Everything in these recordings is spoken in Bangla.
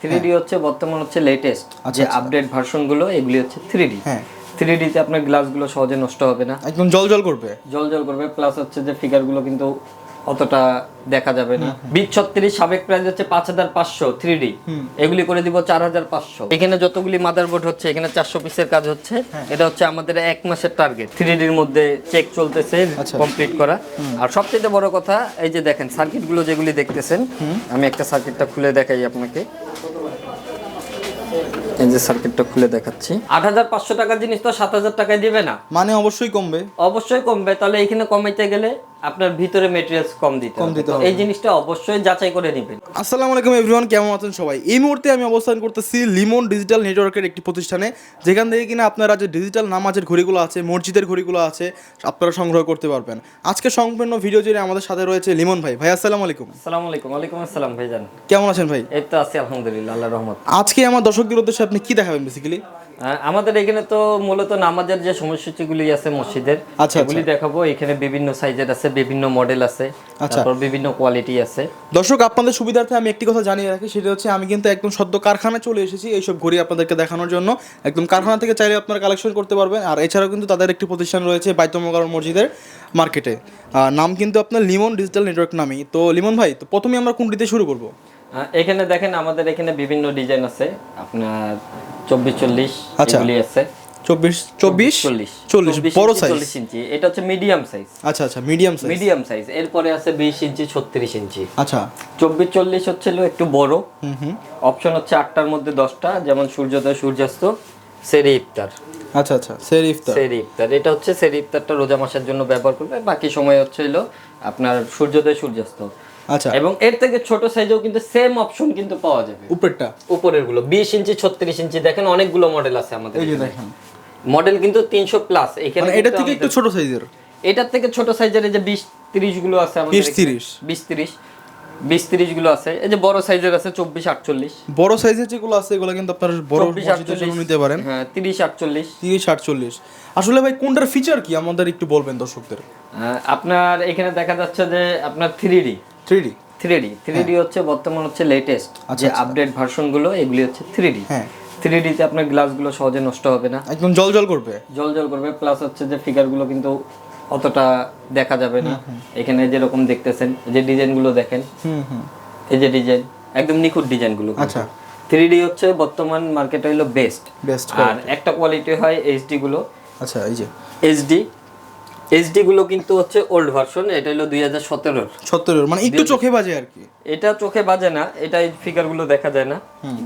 থ্রি ডি হচ্ছে বর্তমান হচ্ছে লেটেস্ট আচ্ছা, যে আচ্ছা। আপডেট ভার্সনগুলো এগুলি হচ্ছে থ্রি ডি হ্যাঁ। থ্রি ডিতে আপনার গ্লাসগুলো সহজে নষ্ট হবে না। একদম জল জল করবে। জল জল করবে প্লাস হচ্ছে যে ফিগারগুলো কিন্তু অতটা দেখা যাবে না। বিট ছত্রিশ সাবেক প্রাইস হচ্ছে পাঁচ হাজার পাঁচশো থ্রি ডি এগুলি করে দিব চার হাজার পাঁচশো। এখানে যতগুলি মাদারবোর্ড হচ্ছে এখানে চারশো পিসের কাজ হচ্ছে। হ্যাঁ। এটা হচ্ছে আমাদের এক মাসের টার্গেট থ্রি ডির মধ্যে চেক চলতেছে আচ্ছা। কমপ্লিট করা। আর সবচেয়ে বড় কথা এই যে দেখেন সার্কিটগুলো যেগুলি দেখতেছেন আমি একটা সার্কিটটা খুলে দেখাই আপনাকে। এই যে সার্কিটটা খুলে দেখাচ্ছি। আট হাজার পাঁচশো টাকার জিনিস তো সাত হাজার টাকায় দিবে না। মানে অবশ্যই কমবে। অবশ্যই কমবে তাহলে এখানে কমাইতে গেলে আপনার ভিতরে মেটেরিয়ালস কম দিতে কম দিতে হবে। এই জিনিসটা অবশ্যই যাচাই করে নেবেন। আসসালামু আলাইকুম এভরিওয়ান কেমন আছেন সবাই? এই মুহূর্তে আমি অবস্থান করতেছি লিমন ডিজিটাল নেটওয়ার্কের একটি প্রতিষ্ঠানে যেখান থেকে কিনা আপনারা যে ডিজিটাল নামাজের ঘড়িগুলো আছে মসজিদের ঘড়িগুলো আছে আপনারা সংগ্রহ করতে পারবেন। আজকে সম্পূর্ণ ভিডিও জুড়ে আমাদের সাথে রয়েছে লিমন ভাই। ভাই আসসালামু আলাইকুম। আসসালামু আলাইকুম। ওয়ালাইকুম আসসালাম ভাইজান। কেমন আছেন ভাই? এই তো আছি আলহামদুলিল্লাহ আল্লাহ রহমত। আজকে আমার দর্শকদের উদ্দেশ্যে আপনি কি দেখাবেন বেসিক্যালি আমাদের এখানে তো মূলত নামাজের যে সময়সূচিগুলি আছে মসজিদের আচ্ছা, এগুলি দেখাবো। এখানে বিভিন্ন সাইজের আছে বিভিন্ন মডেল আছে আচ্ছা। তারপর বিভিন্ন কোয়ালিটি আছে। দর্শক আপনাদের সুবিধার্থে আমি একটি কথা জানিয়ে রাখি সেটা হচ্ছে আমি কিন্তু একদম সদ্য কারখানায় চলে এসেছি এইসব ঘড়ি আপনাদেরকে দেখানোর জন্য। একদম কারখানা থেকে চাইলে আপনারা কালেকশন করতে পারবেন আর এছাড়াও কিন্তু তাদের একটি প্রতিষ্ঠান রয়েছে বাইতমগর মসজিদের মার্কেটে নাম কিন্তু আপনার লিমন ডিজিটাল নেটওয়ার্ক নামেই। তো লিমন ভাই তো প্রথমে আমরা কোনটিতে শুরু করব? এখানে দেখেন আমাদের এখানে বিভিন্ন ডিজাইন আছে। আপনার চব্বিশ চল্লিশ আচ্ছা। এগুলি আছে। বড় সাইজ ইঞ্চি। এটা হচ্ছে মিডিয়াম সাইজ আচ্ছা আচ্ছা মিডিয়াম সাইজ মিডিয়াম সাইজ এরপরে আছে বিশ ইঞ্চি ছত্রিশ ইঞ্চি। আচ্ছা। চব্বিশ চল্লিশ হচ্ছিল একটু বড়। হুম হুম। অপশন হচ্ছে আটটার মধ্যে দশটা যেমন সূর্যোদয় সূর্যাস্ত সেরি ইফতার। আচ্ছা আচ্ছা সেরি ইফতার। সেরি ইফতার। এটা হচ্ছে সেরি ইফতারটা রোজা মাসের জন্য ব্যবহার করবে বাকি সময় হচ্ছে হলো আপনার সূর্যোদয় সূর্যাস্ত। আচ্ছা। এবং এর থেকে ছোট সাইজেও কিন্তু সেম অপশন কিন্তু পাওয়া যাবে। উপরেরটা উপরেরগুলো বিশ ইঞ্চি ছত্রিশ ইঞ্চি দেখেন অনেকগুলো মডেল আছে আমাদের এই যে দেখেন। মডেল কিন্তু তিনশো প্লাস এখানে মানে এটা থেকে একটু ছোট সাইজের এটার থেকে ছোট সাইজের এই যে বিশ তিরিশগুলো আছে আমাদের 20, 30 বিশ তিরিশ। বিশ তিরিশগুলো আছে। এই যে বড় সাইজের আছে চব্বিশ আটচল্লিশ। বড় সাইজের যেগুলো আছে এগুলো কিন্তু আপনার বড় নিতে পারেন। হ্যাঁ তিরিশ আটচল্লিশ। তিরিশ আটচল্লিশ। আসলে ভাই কোনটার ফিচার কি? আমাদের একটু বলবেন দর্শকদের। আপনার এখানে দেখা যাচ্ছে যে আপনার three D three D three D three D হচ্ছে বর্তমান হচ্ছে লেটেস্ট আচ্ছা, যে আচ্ছা। আপডেট ভার্সনগুলো এগুলি হচ্ছে থ্রি ডি হ্যাঁ। থ্রি ডিতে আপনার গ্লাসগুলো সহজে নষ্ট হবে না। একদম জল জল করবে। জল জল করবে প্লাস হচ্ছে যে ফিগারগুলো কিন্তু অতটা দেখা যাবে না। এখানে যেরকম দেখতেছেন যে ডিজাইনগুলো দেখেন। হুম হুম। এই যে ডিজাইন একদম নিখুঁত ডিজাইনগুলো আচ্ছা। থ্রি ডি হচ্ছে বর্তমান মার্কেটে হলো বেস্ট বেস্ট আর একটা কোয়ালিটি হয় এইচডি গুলো আচ্ছা এই যে। এইচডি এইচডি গুলো কিন্তু হচ্ছে ওল্ড ভার্সন এটা হলো দুই হাজার সতেরোর। সতেরোর মানে একটু চোখে বাজে আর কি। এটা চোখে বাজে না এটা এই ফিগারগুলো দেখা যায় না।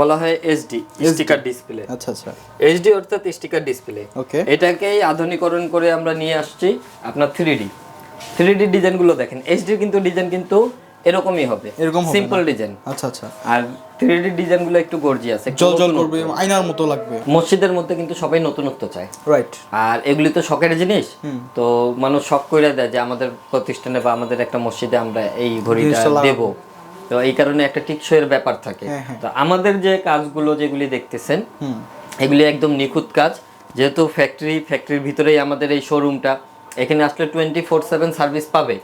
বলা হয় এইচডি স্টিকার ডিসপ্লে আচ্ছা আচ্ছা। এইচডি অর্থাৎ স্টিকার ডিসপ্লে ওকে। এটাকেই আধুনিকরণ করে আমরা নিয়ে আসছি আপনার থ্রি ডি থ্রি ডি ডিজাইনগুলো দেখেন এইচডি কিন্তু ডিজাইন কিন্তু এরকমই হবে। এরকম সিম্পল ডিজাইন আচ্ছা আচ্ছা। আর থ্রি ডি ডিজাইনগুলো একটু গর্জিয়াস জল জল করবে আয়নার মতো লাগবে। মসজিদের মধ্যে কিন্তু সবাই নতুনত্ব চায়। রাইট আর এগুলি তো শখের জিনিস। তো মানুষ শখ করে দেয় যে আমাদের প্রতিষ্ঠানে বা আমাদের একটা মসজিদে আমরা এই ঘড়িটা। দেব। তো এই কারণে একটা টিকসইয়ের ব্যাপার থাকে। হ্যাঁ, হ্যাঁ। তো আমাদের যে কাজগুলো যেগুলি দেখতেছেন এগুলি একদম নিখুঁত কাজ। যেহেতু ফ্যাক্টরি ফ্যাক্টরির ভিতরেই আমাদের এই শোরুমটা এখানে আসলে টোয়েন্টি ফোর সেভেন সার্ভিস পাবে।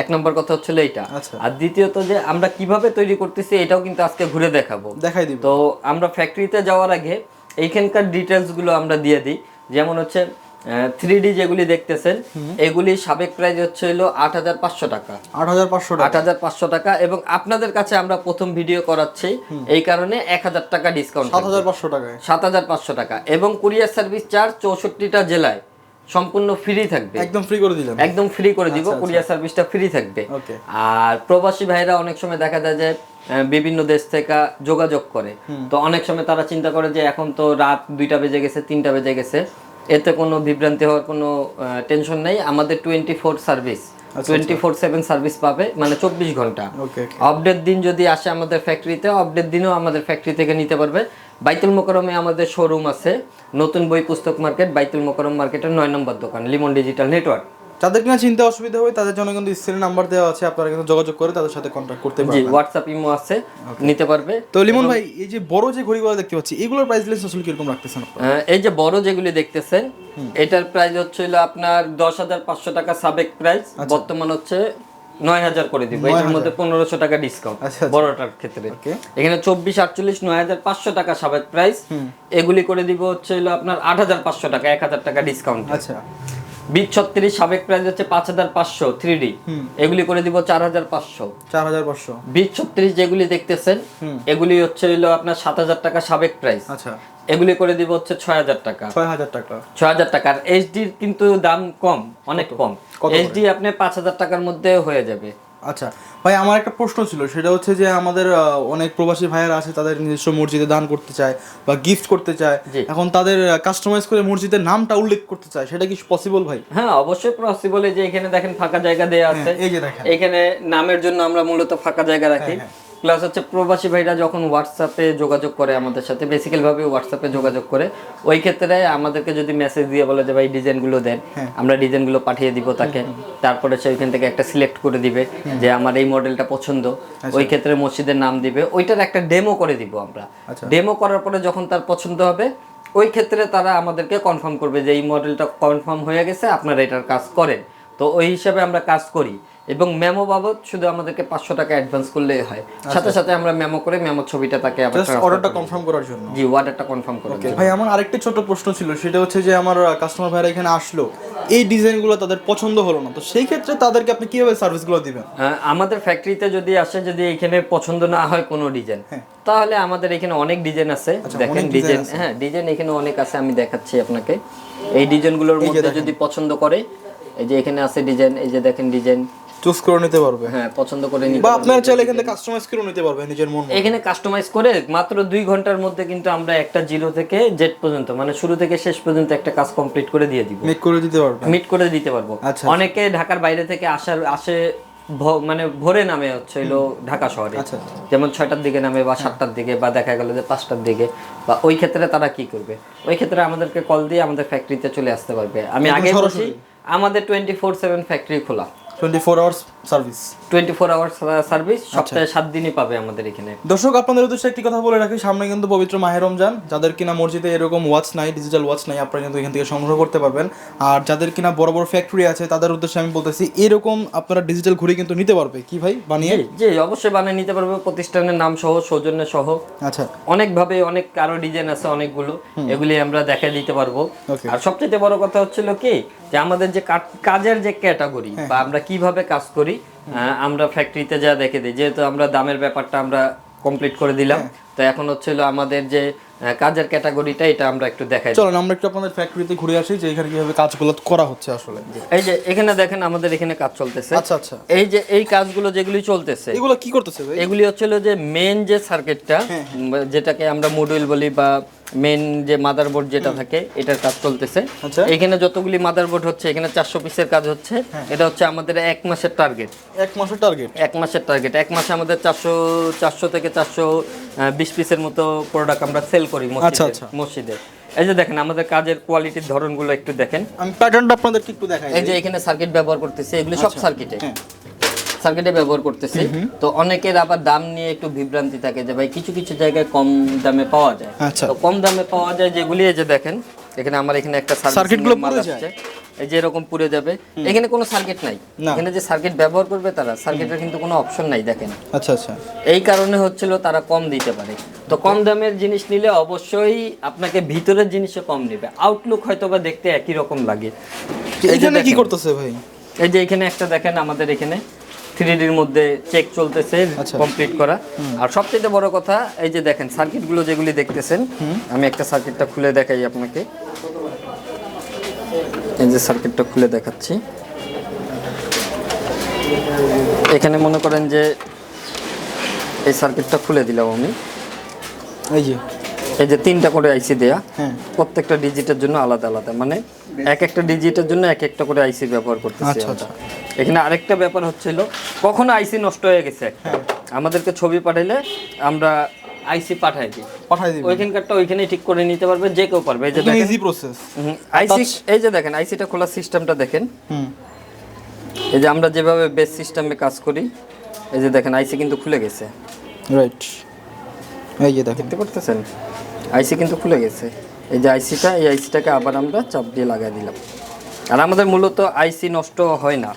এক নম্বর কথা হচ্ছিল এইটা। আচ্ছা। আর দ্বিতীয়ত যে আমরা কীভাবে তৈরি করতেছি এটাও কিন্তু আজকে ঘুরে দেখাবো। দেখাই দিব। তো আমরা ফ্যাক্টরিতে যাওয়ার আগে এইখানকার ডিটেলসগুলো আমরা দিয়ে দিই। যেমন হচ্ছে থ্রি ডি যেগুলি দেখতেছেন এগুলি সাবেক প্রাইস হচ্ছে হলো আট হাজার পাঁচশো টাকা। আট হাজার পাঁচশো আট হাজার পাঁচশো টাকা এবং আপনাদের কাছে আমরা প্রথম ভিডিও করাচ্ছি। এই কারণে এক হাজার টাকা ডিসকাউন্ট সাত হাজার পাঁচশো টাকা সাত হাজার পাঁচশো টাকা এবং কুরিয়ার সার্ভিস চার্জ চৌষট্টিটা জেলায়। সম্পূর্ণ ফ্রি থাকবে। একদম ফ্রি করে দিলাম একদম ফ্রি করে দিব কুরিয়ার সার্ভিসটা ফ্রি থাকবে। ওকে আর প্রবাসী ভাইরা অনেক সময় দেখা যায় যে বিভিন্ন দেশ থেকে যোগাযোগ করে। তো অনেক সময় তারা চিন্তা করে যে এখন তো রাত দুইটা বেজে গেছে তিনটা বেজে গেছে। এতে কোনো বিভ্রান্তি হওয়ার কোনো টেনশন নেই। আমাদের twenty four service twenty four seven service পাবে মানে চব্বিশ ঘণ্টা। আপডেট দিন যদি আসে আমাদের ফ্যাক্টরিতে আপডেট দিনও আমাদের ফ্যাক্টরি থেকে নিতে পারবে। বাইতুল মোকরমে আমাদের শোরুম আছে। নতুন বই পুস্তক মার্কেট বাইতুল মোকরম মার্কেটের নয় নম্বর দোকান লিমন ডিজিটাল নেটওয়ার্ক যাদের কিনা চিন্তা অসুবিধা হবে তাদের জন্য কিন্তু স্ক্রিনে নাম্বার দেওয়া আছে আপনারা কিন্তু যোগাযোগ করে তাদের সাথে কন্ট্যাক্ট করতে জি পারবেন। হোয়াটসঅ্যাপ ইমো আছে নিতে পারবে। তো লিমন ভাই এই যে বড় যে ঘড়িগুলো দেখতে পাচ্ছি এগুলোর প্রাইস লিস্ট আসলে কীরকম রাখতেছেন আপনারা? এই যে বড় যেগুলি দেখতেছেন এটার প্রাইস হচ্ছে হলো আপনার দশ হাজার পাঁচশো টাকা সাবেক প্রাইস বর্তমান হচ্ছে নয় হাজার করে দিব। এটার মধ্যে পনেরোশো টাকা ডিসকাউন্ট আচ্ছা, আচ্ছা। বড়টার ক্ষেত্রে। এখানে চব্বিশ আটচল্লিশ নয় হাজার পাঁচশো টাকা সাবেক প্রাইস এগুলি করে দিব হচ্ছে আপনার আট হাজার পাঁচশো টাকা এক হাজার টাকা ডিসকাউন্ট আচ্ছা। বিট ছত্রিশ সাবেক প্রাইস হচ্ছে পাঁচ হাজার পাঁচশো থ্রি ডি এগুলি করে দিব চার হাজার পাঁচশো। চার হাজার পাঁচশো। বিট ছত্রিশ যেগুলি দেখতেছেন এগুলি হচ্ছে হলো আপনার সাত হাজার টাকা সাবেক প্রাইস আচ্ছা। এগুলি করে দিব হচ্ছে ছয় হাজার টাকা। ছয় হাজার টাকা। ছয় হাজার টাকার এইচডির কিন্তু দাম কম অনেক কম। এইচডি আপনি পাঁচ হাজার টাকার মধ্যে হয়ে যাবে। আচ্ছা ভাই আমার একটা প্রশ্ন ছিল সেটা হচ্ছে যে আমাদের অনেক প্রবাসী ভাইয়েরা আছে তাদের নিজস্ব মসজিদে দান করতে চায় বা গিফট করতে চায়। এখন তাদের কাস্টমাইজ করে মসজিদের নামটা উল্লেখ করতে চায় সেটা কি পসিবল ভাই? হ্যাঁ অবশ্যই পসিবল এই যে এখানে দেখেন ফাঁকা জায়গা দেয়া আছে। এই যে দেখেন। এখানে নামের জন্য আমরা মূলত ফাঁকা জায়গা রাখি। প্লাস হচ্ছে প্রবাসী ভাইরা যখন হোয়াটসঅ্যাপে যোগাযোগ করে আমাদের সাথে বেসিক্যাল ভাবে হোয়াটসঅ্যাপে যোগাযোগ করে ওই ক্ষেত্রে আমাদেরকে যদি মেসেজ দিয়ে বলে যে ভাই ডিজাইনগুলো দেন আমরা ডিজাইনগুলো পাঠিয়ে দিব তাকে। তারপরে সে ওইখান থেকে একটা সিলেক্ট করে দিবে যে আমার এই মডেলটা পছন্দ। ওই ক্ষেত্রে মসজিদের নাম দিবে। ওইটার একটা ডেমো করে দিব আমরা। ডেমো করার পরে যখন তার পছন্দ হবে ওই ক্ষেত্রে তারা আমাদেরকে কনফার্ম করবে যে এই মডেলটা কনফার্ম হয়ে গেছে আপনারা এটার কাজ করেন। তো ওই হিসাবে আমরা কাজ করি। এবং মেমো বাবদ শুধু আমাদেরকে পাঁচশো টাকা অ্যাডভান্স করলেই হয়। সাথে সাথে আমরা মেমো করে মেমো ছবিটা তাকে অর্ডারটা কনফার্ম করার জন্য? জি অর্ডারটা কনফার্ম করে Okay, ভাই আমার আরেকটা ছোট প্রশ্ন ছিল সেটা হচ্ছে যে আমার কাস্টমার ভাইরা এখানে আসলো এই ডিজাইনগুলো তাদের পছন্দ হলো না তো সেই ক্ষেত্রে তাদেরকে আপনি কীভাবে সার্ভিসগুলো দিবেন? আমাদের ফ্যাক্টরিতে যদি আসে যদি এখানে পছন্দ না হয় কোনো ডিজাইন তাহলে আমাদের এখানে অনেক ডিজাইন আছে। দেখেন ডিজাইন হ্যাঁ ডিজাইন এখানে অনেক আছে আমি দেখাচ্ছি আপনাকে। এই ডিজাইনগুলোর মধ্যে যদি পছন্দ করে এই যে এখানে আছে ডিজাইন এই যে দেখেন ডিজাইন চুজ করে নিতে পারবে। হ্যাঁ পছন্দ করে নিতে বা আপনারা চাইলে এখান কাস্টমাইজ করে নিতে পারবে নিজের মন এখানে কাস্টমাইজ করে মাত্র দুই ঘণ্টার মধ্যে কিন্তু আমরা একটা জিরো থেকে জেড পর্যন্ত মানে শুরু থেকে শেষ পর্যন্ত একটা কাজ কমপ্লিট করে দিয়ে দিব। মেক করে দিতে পারবে। মিট করে দিতে পারব। আচ্ছা। অনেকে ঢাকার বাইরে থেকে আসার আসে মানে ভোরে নামে হচ্ছে ঢাকা শহরে। আচ্ছা। যেমন ছয়টার দিকে নামে বা সাতটার দিকে বা দেখা গেল যে পাঁচটার দিকে। বা ওই ক্ষেত্রে তারা কি করবে? ওই ক্ষেত্রে আমাদেরকে কল দিয়ে আমাদের ফ্যাক্টরিতে চলে আসতে পারবে। আমি আগে বলছি আমাদের টোয়েন্টি ফোর সেভেন ফ্যাক্টরি খোলা। Twenty four hours service twenty four hour service. সপ্তাহে সাত দিনই পাবে আমাদের এখানে। দর্শক আপনাদের উদ্দেশ্যে একটি কথা বলে রাখি সামনে কিন্তু পবিত্র মাহের রমজান। যাদের কিনা মসজিদে এরকম ওয়াচ নাই ডিজিটাল ওয়াচ নাই আপনারা কিন্তু এখান থেকে সংগ্রহ করতে পারবেন। আর যাদের কিনা বড় বড় ফ্যাক্টরি আছে তাদের উদ্দেশ্যে আমি বলতেছি এরকম আপনারা ডিজিটাল ঘড়ি কিন্তু নিতে পারবে। কি ভাই বানিয়ে? জি অবশ্যই বানিয়ে নিতে পারবে প্রতিষ্ঠানের নাম সহ সৌজন্য সহ। আচ্ছা। অনেকভাবে অনেক আরও ডিজাইন আছে অনেকগুলো এগুলি আমরা দেখা দিতে পারব. আর সবচেয়ে বড় কথা হচ্ছিল কি যে আমাদের যে কাজের যে ক্যাটাগরি বা আমরা কীভাবে কাজ করি আমরা ফ্যাক্টরিতে যা দেখে দিই যেহেতু আমরা দামের ব্যাপারটা আমরা কমপ্লিট করে দিলাম তো এখন হচ্ছিল আমাদের যে কাজের ক্যাটাগরিটা এটা আমরা একটু দেখাই। চলেন আমরা একটু আপনাদের ফ্যাক্টরিতে ঘুরে আসি যে এখানে কীভাবে কাজগুলো করা হচ্ছে আসলে। এই যে এখানে দেখেন আমাদের এখানে কাজ চলতেছে। আচ্ছা আচ্ছা। এই যে এই কাজগুলো যেগুলি চলতেছে এগুলো কি করতেছে ভাই? এগুলি হচ্ছিল যে মেন যে সার্কিটটা যেটাকে আমরা মডিউল বলি বা মেন যে মাদারবোর্ড যেটা থাকে এটার কাজ চলতেছে। আচ্ছা। এখানে যতগুলি মাদারবোর্ড হচ্ছে এখানে চারশো পিসের কাজ হচ্ছে। এটা হচ্ছে আমাদের এক মাসের টার্গেট এক মাসের টার্গেট এক মাসের টার্গেট এক মাসে আমাদের চারশো চারশো থেকে চারশো বিশ পিসের মতো প্রোডাক্ট আমরা সেল করি আচ্ছা, মসজিদে আচ্ছা। মসজিদে। এই যে দেখেন আমাদের কাজের কোয়ালিটির ধরনগুলো একটু দেখেন। আমি প্যাটার্নটা আপনাদেরকে একটু দেখাই। এই যে এখানে সার্কিট ব্যবহার করতেছি এগুলি সব সার্কিটে হ্যাঁ। সার্কিটে ব্যবহার করতেছি। তো অনেকের আবার দাম নিয়ে একটু বিভ্রান্তি থাকে যে ভাই কিছু কিছু জায়গায় কম দামে পাওয়া যায়। আচ্ছা। তো কম দামে পাওয়া যায় যেগুলি এই যে দেখেন এখানে আমার এখানে একটা সার্কিটগুলো মাল আসছে। এই যে এরকম পুড়ে যাবে এখানে কোনো সার্কিট নাই। এখানে যে সার্কিট ব্যবহার করবে তারা সার্কিটের কিন্তু কোনো অপশন নাই দেখেন। আচ্ছা আচ্ছা। এই কারণে হচ্ছিল তারা কম দিতে পারে। তো কম দামের জিনিস নিলে অবশ্যই আপনাকে ভিতরের জিনিসও কম নেবে আউটলুক হয়তো বা দেখতে একই রকম লাগে। এখানে কি করতেছে ভাই? এই যে এখানে একটা দেখেন আমাদের এখানে থ্রি ডির মধ্যে চেক চলতেছে আচ্ছা। কমপ্লিট করা। আর সবচেয়ে বড় কথা এই যে দেখেন সার্কিটগুলো যেগুলি দেখতেছেন আমি একটা সার্কিটটা খুলে দেখাই আপনাকে। এই যে সার্কিটটা খুলে দেখাচ্ছি। এখানে মনে করেন যে এই সার্কিটটা খুলে দিলাম আমি। এই যে। এই যে তিনটা করে আইসি দেয়া। হ্যাঁ। প্রত্যেকটা ডিজিটের জন্য আলাদা আলাদা। মানে এক একটা ডিজিটের জন্য এক একটা করে আইসি ব্যবহার করতেছি আচ্ছা, আমরা। এখানে আরেকটা ব্যাপার হচ্ছিল কখনো আইসি নষ্ট হয়ে গেছে। হ্যাঁ। আমাদেরকে ছবি পাঠাইলে আমরা আইসি পাঠাই দিই পাঠাই দিবেন ওইখানকারটা ওইখানে ঠিক করে নিতে পারবে যে কেউ পারবে। এই যে দেখেন। ইজি প্রসেস আইসি এই যে দেখেন আইসিটা খোলার সিস্টেমটা দেখেন। হুম। এই যে আমরা যেভাবে বেস সিস্টেমে কাজ করি এই যে দেখেন আইসি কিন্তু খুলে গেছে। রাইট এই যে দেখেন। দেখতে পারতেছেন? আইসি কিন্তু খুলে গেছে। এই যে আইসিটা এই আইসিটাকে আবার আমরা চাপ দিয়ে লাগাই দিলাম। আর আমাদের মূলত আইসি নষ্ট হয় না।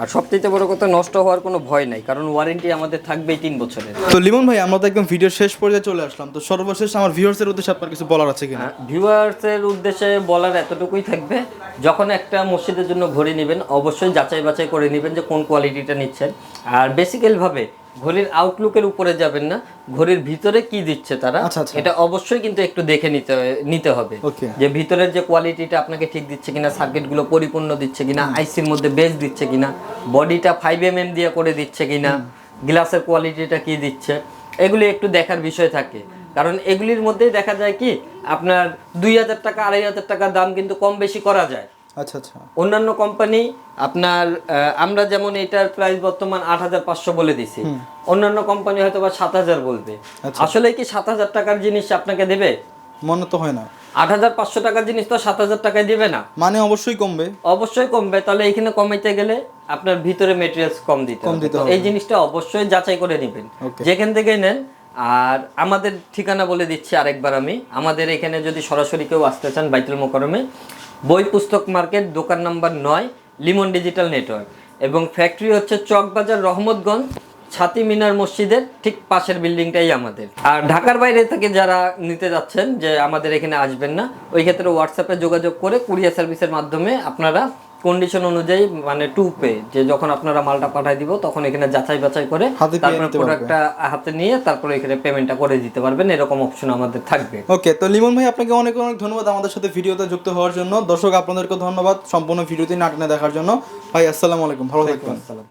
আর সবচেয়ে বড় কথা নষ্ট হওয়ার কোনো ভয় নাই কারণ ওয়ারেন্টি আমাদের থাকবেই তিন বছরের। তো লিমন ভাই আমরা তো একদম ভিডিওর শেষ পর্যায়ে চলে আসলাম তো সর্বশেষ আমার ভিউয়ার্সের উদ্দেশ্যে আপনার কিছু বলার আছে কিনা? ভিউয়ার্সের উদ্দেশ্যে বলার এতটুকুই থাকবে যখন একটা মসজিদের জন্য ঘড়ি নেবেন অবশ্যই যাচাই বাছাই করে নেবেন যে কোন কোয়ালিটিটা নিচ্ছেন। আর বেসিক্যাল ভাবে ঘড়ির আউটলুকের উপরে যাবেন না। ঘড়ির ভিতরে কি দিচ্ছে তারা আচ্ছা, আচ্ছা। এটা অবশ্যই কিন্তু একটু দেখে নিতে নিতে হবে। যে ভিতরের যে কোয়ালিটিটা আপনাকে ঠিক দিচ্ছে কিনা সার্কিটগুলো পরিপূর্ণ দিচ্ছে কিনা আইসির মধ্যে বেস দিচ্ছে কিনা বডিটা ফাইভ এম এম দিয়ে করে দিচ্ছে কিনা গ্লাসের কোয়ালিটিটা কি দিচ্ছে এগুলি একটু দেখার বিষয় থাকে। কারণ এগুলির মধ্যেই দেখা যায় কি আপনার দুই হাজার টাকা আড়াই হাজার টাকা দাম কিন্তু কম বেশি করা যায়। আচ্ছা আচ্ছা। অন্যান্য কোম্পানি আপনার আমরা যেমন এটার প্রাইস বর্তমান আট হাজার পাঁচশো বলে দিছি অন্যান্য কোম্পানি হয়তো বা সাত হাজার বলবে। আচ্ছা। আসলে কি সাত হাজার টাকার জিনিস আপনাকে দেবে? মনে তো হয় না। আট হাজার পাঁচশো টাকার জিনিস তো সাত হাজার টাকায় দিবে না। মানে অবশ্যই কমবে। অবশ্যই কমবে তাহলে এখানে কমাইতে গেলে আপনার ভিতরে মেটেরিয়ালস কম দিতে কম দিতে এই জিনিসটা অবশ্যই যাচাই করে নেবেন। যেখান থেকে নেন আর আমাদের ঠিকানা বলে দিচ্ছি আরেকবার আমি। আমাদের এখানে যদি সরাসরি কেউ আসতে চান বাইতুল মোকরমে বই পুস্তক মার্কেট, দোকান নাম্বার নয়, লিমন ডিজিটাল নেটওয়ার্ক। এবং ফ্যাক্টরি হচ্ছে চকবাজার রহমতগঞ্জ, ছাতি মিনার মসজিদের ঠিক পাশের বিল্ডিংটাই আমাদের। আর ঢাকার বাইরে থেকে যারা নিতে যাচ্ছেন যে আমাদের এখানে আসবেন না, ওই ক্ষেত্রে হোয়াটসঅ্যাপে যোগাযোগ করে কুরিয়ার সার্ভিসের মাধ্যমে আপনারা কন্ডিশন অনুযায়ী মানে টু পে যে যখন আপনারা মালটা পাঠাই দিব তখন এখানে যাচাই বাছাই করে তারপরে প্রোডাক্টটা হাতে নিয়ে তারপরে এখানে পেমেন্টটা করে দিতে পারবেন এরকম অপশন আমাদের থাকবে। ওকে তো লিমন ভাই আপনাকে অনেক অনেক ধন্যবাদ আমাদের সাথে ভিডিওতে যুক্ত হওয়ার জন্য। দর্শক আপনাদেরকে ধন্যবাদ সম্পূর্ণ ভিডিওটি নাটনে দেখার জন্য। ভাই আসসালামু আলাইকুম ভালো থাকবেন।